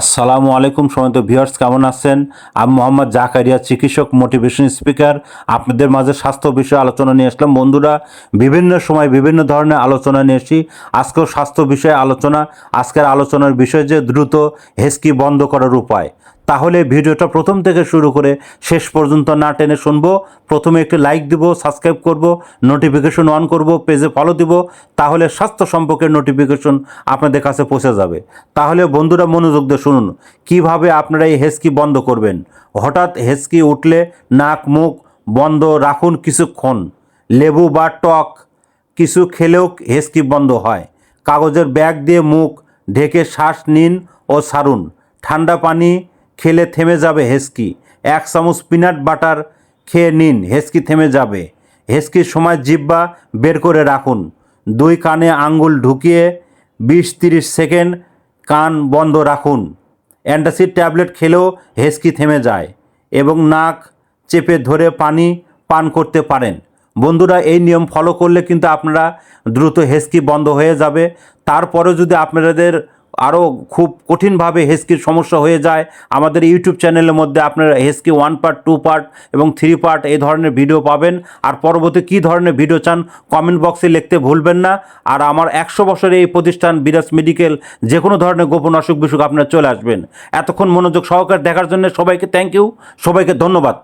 আসসালামু আলাইকুম সময় ভিউয়ার্স, কেমন আছেন? আমি মোহাম্মদ জাকারিয়া, চিকিৎসক মোটিভেশন স্পিকার আপনাদের মাঝে স্বাস্থ্য বিষয়ে আলোচনা নিয়ে আসলাম। বন্ধুরা, বিভিন্ন সময় বিভিন্ন ধরনের আলোচনা নিয়ে এসি আজকেও স্বাস্থ্য বিষয়ে আলোচনা। আজকের আলোচনার বিষয় যে দ্রুত হেসকি বন্ধ করার উপায়। তাহলে ভিডিওটা প্রথম থেকে শুরু করে শেষ পর্যন্ত না টেনে শুনব। প্রথমে একটি লাইক দিব সাবস্ক্রাইব করব নোটিফিকেশন অন করব পেজে ফলো দিব, তাহলে স্বাস্থ্য সম্পর্কের নোটিফিকেশন আপনাদের কাছে পৌঁছে যাবে। তাহলে বন্ধুরা মনোযোগ দিয়ে শুনুন, কীভাবে আপনারা এই হেসকি বন্ধ করবেন? হঠাৎ হেসকি উঠলে নাক, মুখ বন্ধ রাখুন কিছুক্ষণ। লেবু বা টক কিছু খেলেও হেসকি বন্ধ হয়। কাগজের ব্যাগ দিয়ে মুখ ঢেকে শ্বাস নিন ও সারুন। ঠান্ডা পানি খেলে থেমে যাবে হেসকি। এক চামচ পিনাট বাটার খেয়ে নিন, হেসকি থেমে যাবে। হেসকির সময় জিব্বা বের করে রাখুন। দুই কানে আঙ্গুল ঢুকিয়ে বিশ তিরিশ সেকেন্ড কান বন্ধ রাখুন। অ্যান্টাসিড ট্যাবলেট খেলেও হেসকি থেমে যায় এবং নাক চেপে ধরে পানি পান করতে পারেন। বন্ধুরা, এই নিয়ম ফলো করলে কিন্তু আপনারা দ্রুত হেসকি বন্ধ হয়ে যাবে। তারপরেও যদি আপনাদের আরও খুব কঠিনভাবে হেসকির সমস্যা হয়ে যায়। আমাদের ইউটিউব চ্যানেলের মধ্যে আপনারা হেসকি ওয়ান পার্ট টু পার্ট এবং থ্রি পার্ট এই ধরনের ভিডিও পাবেন। আর পরবর্তী কী ধরনের ভিডিও চান কমেন্ট বক্সে লিখতে ভুলবেন না। আর আমার একশো বছরের এই প্রতিষ্ঠান বিরাজ মেডিকেল যে কোনো ধরনের গোপন অসুখ বিসুখ আপনারা চলে আসবেন। এতক্ষণ মনোযোগ সহকারে দেখার জন্য সবাইকে থ্যাংক ইউ সবাইকে ধন্যবাদ।